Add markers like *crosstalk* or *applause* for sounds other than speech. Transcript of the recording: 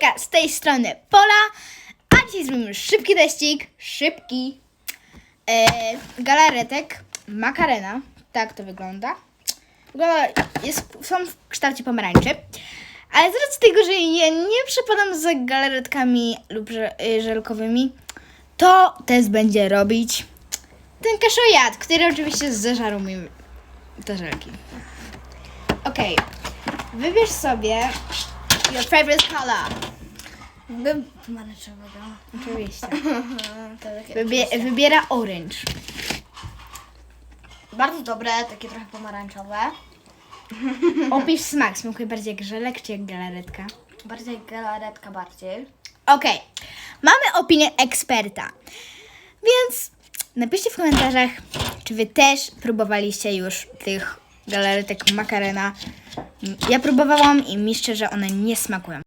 Hejka, z tej strony Pola, a dzisiaj zrobimy szybki teścik, szybki e, galaretek makarena, tak to wygląda. Wygląda, jest, są w kształcie pomarańczy, ale z racji tego, że ja nie przepadam za galaretkami lub y, żelkowymi, to test będzie robić ten kaszojad, który oczywiście zeżarł mi te żelki. Okej, wybierz sobie your favorite color. Bym pomarańczowego. Oczywiście. *laughs* To takie Wybie- wybiera orange. Bardzo dobre, takie trochę pomarańczowe. *laughs* *laughs* Opisz smak. Smakuje bardziej jak żelek czy jak galaretka? Bardziej galaretka bardziej. Okej. Mamy opinię eksperta. Więc napiszcie w komentarzach, czy wy też próbowaliście już tych galaretek makarena. Ja próbowałam i mi szczerze one nie smakują.